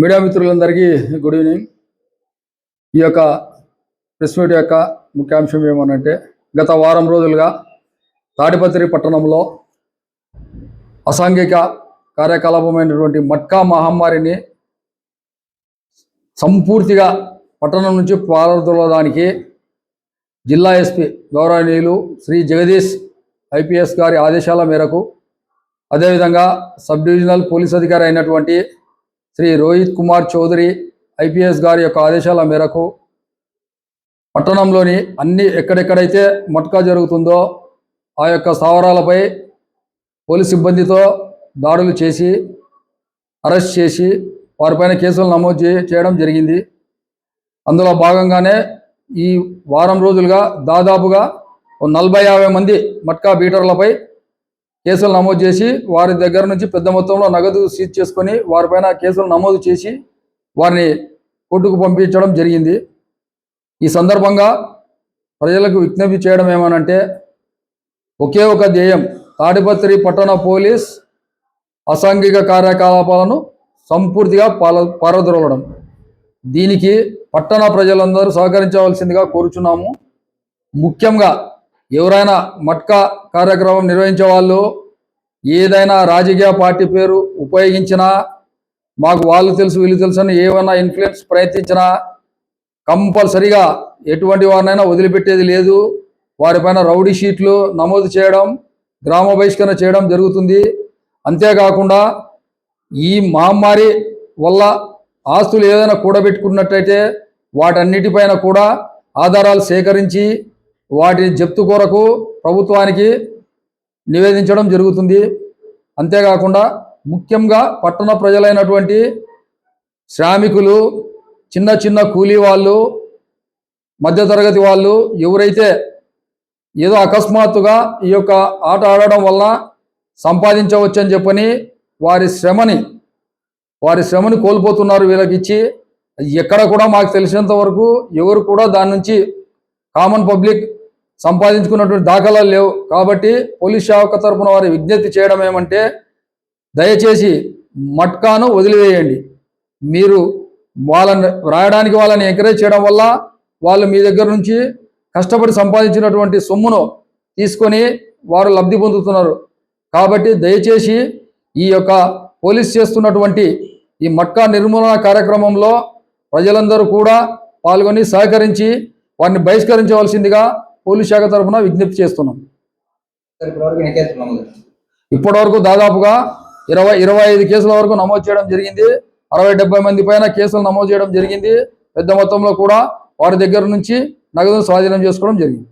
Media మిత్రులందరికీ good evening. ఈ యొక్క ప్రెస్ మీట్ యొక్క ముఖ్యాంశం ఏమనంటే గత వారం రోజులుగా తాడిపత్రి పట్టణంలో అసాంఘిక కార్యకలాపమైనటువంటి మట్కా మహమ్మారిని సంపూర్తిగా పట్టణం నుంచి పారదోలడానికి జిల్లా ఎస్పీ గౌరవనీయులు శ్రీ జగదీష్ ఐపీఎస్ గారి ఆదేశాల మేరకు అదేవిధంగా సబ్ డివిజనల్ పోలీస్ అధికారి అయినటువంటి శ్రీ రోహిత్ కుమార్ చౌదరి ఐపీఎస్ గారి యొక్క ఆదేశాల మేరకు పట్టణంలోని అన్ని ఎక్కడెక్కడైతే మట్కా జరుగుతుందో ఆ యొక్క స్థావరాలపై పోలీస్ సిబ్బందితో దాడులు చేసి అరెస్ట్ చేసి వారిపైన కేసులు నమోదు చేయడం జరిగింది. అందులో భాగంగానే ఈ వారం రోజులుగా దాదాపుగా నలభై యాభై మంది మట్కా బీటర్లపై కేసులు నమోదు చేసి వారి దగ్గర నుంచి పెద్ద మొత్తంలో నగదు సీజ్ చేసుకొని వారిపైన కేసులు నమోదు చేసి వారిని కోర్టుకు పంపించడం జరిగింది. ఈ సందర్భంగా ప్రజలకు విజ్ఞప్తి చేయడం ఏమనంటే ఒకే ఒక ధ్యేయం తాడిపత్రి పట్టణ పోలీస్ అసాంఘిక కార్యకలాపాలను సంపూర్తిగా పాల పారద్రోలడం. దీనికి పట్టణ ప్రజలందరూ సహకరించవలసిందిగా కోరుచున్నాము. ముఖ్యంగా ఎవరైనా మట్కా కార్యక్రమం నిర్వహించే వాళ్ళు ఏదైనా రాజకీయ పార్టీ పేరు ఉపయోగించినా మాకు వాళ్ళు తెలుసు వీళ్ళు తెలుసు అని ఏమైనా ఇన్ఫ్లుయెన్స్ ప్రయత్నించినా కంపల్సరిగా ఎటువంటి వారినైనా వదిలిపెట్టేది లేదు. వారిపైన రౌడీ షీట్లు నమోదు చేయడం గ్రామ బహిష్కరణ చేయడం జరుగుతుంది. అంతేకాకుండా ఈ మహమ్మారి వల్ల ఆస్తులు ఏదైనా కూడబెట్టుకున్నట్టయితే వాటన్నిటిపైన కూడా ఆధారాలు సేకరించి వాటిని జప్తు కొరకు ప్రభుత్వానికి నివేదించడం జరుగుతుంది. అంతేకాకుండా ముఖ్యంగా పట్టణ ప్రజలైనటువంటి శ్రామికులు చిన్న చిన్న కూలీ వాళ్ళు మధ్యతరగతి వాళ్ళు ఎవరైతే ఏదో అకస్మాత్తుగా ఈ యొక్క ఆట ఆడడం వల్ల సంపాదించవచ్చు అని చెప్పని వారి శ్రమని వారి శ్రమని కోల్పోతున్నారు వీళ్ళకి ఇచ్చి ఎక్కడ కూడా మాకు తెలిసినంత వరకు ఎవరు కూడా దాని నుంచి కామన్ పబ్లిక్ సంపాదించుకున్నటువంటి దాఖలాలు లేవు. కాబట్టి పోలీస్ శాఖ తరపున వారి విజ్ఞప్తి చేయడం ఏమంటే దయచేసి మట్కాను వదిలివేయండి. మీరు వాళ్ళని రాయడానికి వాళ్ళని ఎంకరేజ్ చేయడం వల్ల వాళ్ళు మీ దగ్గర నుంచి కష్టపడి సంపాదించినటువంటి సొమ్మును తీసుకొని వారు లబ్ధి పొందుతున్నారు. కాబట్టి దయచేసి ఈ యొక్క పోలీస్ చేస్తున్నటువంటి ఈ మట్కా నిర్మూలన కార్యక్రమంలో ప్రజలందరూ కూడా పాల్గొని సహకరించి వారిని బహిష్కరించవలసిందిగా పోలీస్ శాఖ తరఫున విజ్ఞప్తి చేస్తున్నాం. ఇప్పటివరకు దాదాపుగా ఇరవై ఇరవై ఐదు కేసుల వరకు నమోదు చేయడం జరిగింది. అరవై డెబ్బై మంది పైన కేసులు నమోదు చేయడం జరిగింది. పెద్ద మొత్తంలో కూడా వారి దగ్గర నుంచి నగదును స్వాధీనం చేసుకోవడం జరిగింది.